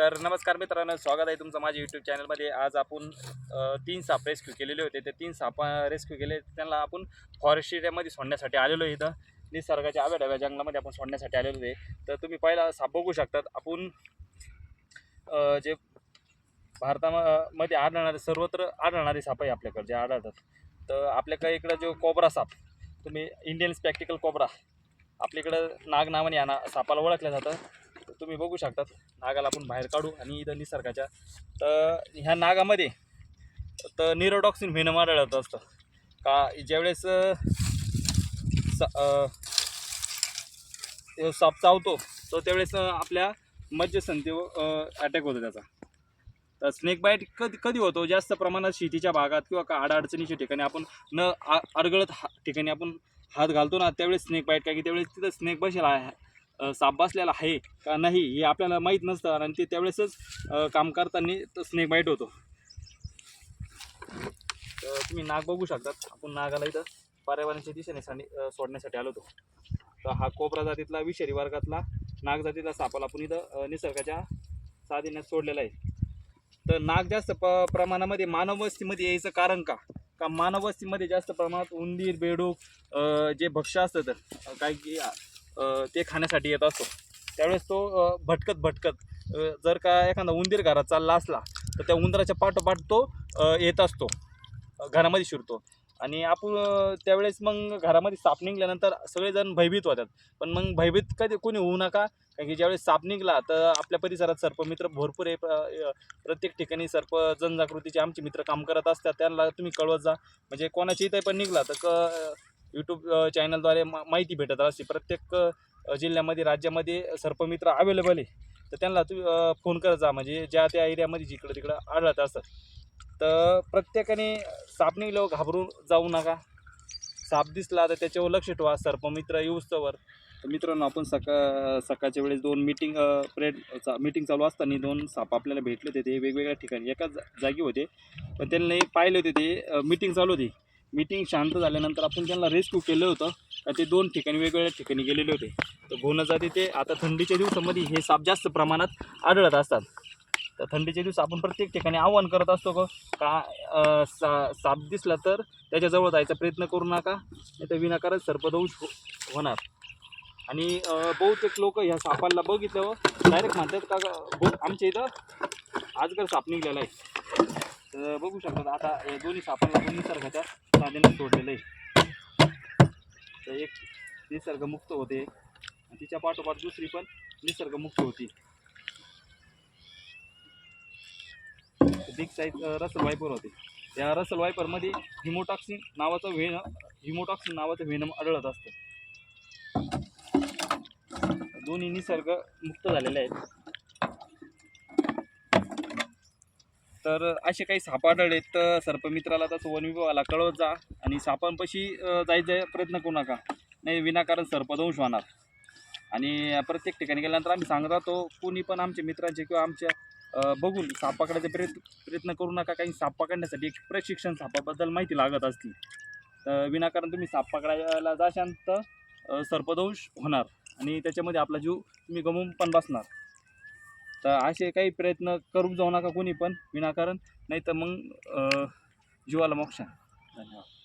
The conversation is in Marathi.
तर नमस्कार मित्रांनो स्वागत आहे तुमचं माझ्या यूट्यूब चॅनलमध्ये आज आपण तीन साप रेस्क्यू केलेले होते. ते तीन साप रेस्क्यू केले. त्यांना आपण फॉरेस्ट एरियामध्ये सोडण्यासाठी आलेलो आहे इथं. निसर्गाच्या आव्या डाव्या जंगलामध्ये आपण सोडण्यासाठी आलेलो आहे. तर तुम्ही पहिला साप बघू शकतात. आपण जे भारतामध्ये आढळणारे सर्वत्र आढळणारे साप आहे आपल्याकडे जे आढळतात. तर आपल्याकडे इकडं जो कोबरा साप तुम्ही इंडियन स्पॅक्टिकल कोबरा आपल्याकडं नाग नावाने या ना सापाला ओळखलं जातं. तुम्ही बघू शकतात. नागाला आपण बाहेर काढू आणि इथं निसर्गाच्या. तर ह्या नागामध्ये तर निरोडॉक्सिन व्हेनम आढळत असतं. का ज्यावेळेस स- साप चावतो तर त्यावेळेस आपल्या मज्जसंधीवर अटॅक होतो त्याचा. तर स्नेक बाईट कधी कधी होतो? जास्त प्रमाणात शेतीच्या भागात किंवा का अडचणीच्या ठिकाणी आपण न आ अडगळत हा ठिकाणी आपण हात घालतो ना त्यावेळेस स्नेक बाईट काय की त्यावेळेस तिथं स्नेक बसेल आहे. साप बसलेला आहे का नाही हे आपल्याला माहीत नसतं आणि ते त्यावेळेसच काम करताना तो स्नेक बाईट होतो. तुम्ही नाग बघू शकतात. आपण नागाला इथं पर्यावरणाच्या दिशेने सांडी सोडण्यासाठी आलो होतो. तर हा कोपरा जातीतला विषारी वर्गातला नाग जातीतला सापाला आपण इथं निसर्गाच्या साधीने सोडलेला आहे. तर नाग जास्त प प्रमाणामध्ये मानववस्तीमध्ये यायचं कारण का? का मानवस्तीमध्ये जास्त प्रमाणात उंदीर बेडूक जे भक्ष्य असतं तर काही ते खाण्यासाठी येत असतो. त्यावेळेस तो भटकत भटकत जर का एखादा उंदीर घरात चालला असला तर त्या उंदराच्या पाठोपाठ तो येत असतो. घरामध्ये शिरतो. आणि आपण त्यावेळेस मग घरामध्ये साप निघल्यानंतर सगळेजण भयभीत होतात. पण मग भयभीत कधी कोणी होऊ नका कारण की ज्यावेळेस साप निघला तर आपल्या परिसरात सर्पमित्र भरपूर आहे. प्रत्येक ठिकाणी सर्प जनजागृतीचे आमचे मित्र काम करत असतात. त्यांना तुम्ही कळवत जा. म्हणजे कोणाच्या इथे पण निघला तर क यूट्यूब चॅनलद्वारे मा माहिती भेटत असते. प्रत्येक जिल्ह्यामध्ये राज्यामध्ये सर्पमित्र अवेलेबल आहे. तर त्यांना तुम्ही फोन करत जा. म्हणजे ज्या त्या एरियामध्ये जिकडं तिकडं आढळत असतात. तर प्रत्येकाने साप निघल्यावर घाबरून जाऊ नका. साप दिसला तर त्याच्यावर लक्ष ठेवा. सर्पमित्र येऊस्तवर. तर मित्रांनो आपण सका सकाळच्या वेळेस दोन मीटिंग प्रेड मीटिंग चालू असताना दोन साप आपल्याला भेटले होते. ते वेगवेगळ्या ठिकाणी एकाच जागी होते. पण त्यांनी पाहिले होते ते मीटिंग चालू होती. मीटिंग शांत झाल्यानंतर आपण त्यांना रेस्क्यू केलं होतं. का ते दोन ठिकाणी वेगवेगळ्या ठिकाणी गेलेले होते. तर भोनं जाती ते आता थंडीच्या दिवसामध्ये हे साप जास्त प्रमाणात आढळत असतात. तर थंडीच्या दिवस आपण प्रत्येक ठिकाणी आव्हान करत असतो का का सा साप दिसला तर त्याच्याजवळ जायचा प्रयत्न करू नका नाही तर विनाकारण सर्पदंश हो, होणार. आणि बहुतेक लोक ह्या सापाला बघितल्यावर डायरेक्ट म्हणतात का ग- आमच्या इथं आजकाल साप निघलेला आहे. तर बघू शकतात आता दोन्ही सापांना आपण निसर्गाच्या साधीने सोडलेलं आहे. तर एक निसर्गमुक्त होते. आणि तिच्या पाठोपाठ दुसरी पण निसर्गमुक्त होती. बिग साईज रसल वायपर होते. त्या रसल वायपरमध्ये हिमोटॉक्सिन नावाचं व्हेन हिमोटॉक्सिन नावाचं व्हेनम आढळत असतं. दोन्ही निसर्ग मुक्त झालेले आहेत. तर असे काही साप आढळले तर सर्पमित्राला तसं वनविभागाला कळवत जा आणि सापांपाशी जायचा प्रयत्न करू नका. नाही विनाकारण सर्पदंश होणार. आणि प्रत्येक ठिकाणी गेल्यानंतर आम्ही सांगत राहतो कोणी पण आमच्या मित्रांचे किंवा आमच्या बघून साप पकडायचे प्रयत्न प्रयत्न करू नका. काही साप पकडण्यासाठी एक प्रशिक्षण सापाबद्दल माहिती लागत असते. तर विनाकारण तुम्ही साप पकडायला जाशान तर सर्पदंश होणार. आणि त्याच्यामध्ये आपला जीव तुम्ही गमवून पण बसणार. तर असे काही प्रयत्न करू जाऊ नका कोणी पण विनाकारण. नाही तर मग जीवाला मोक्ष. धन्यवाद.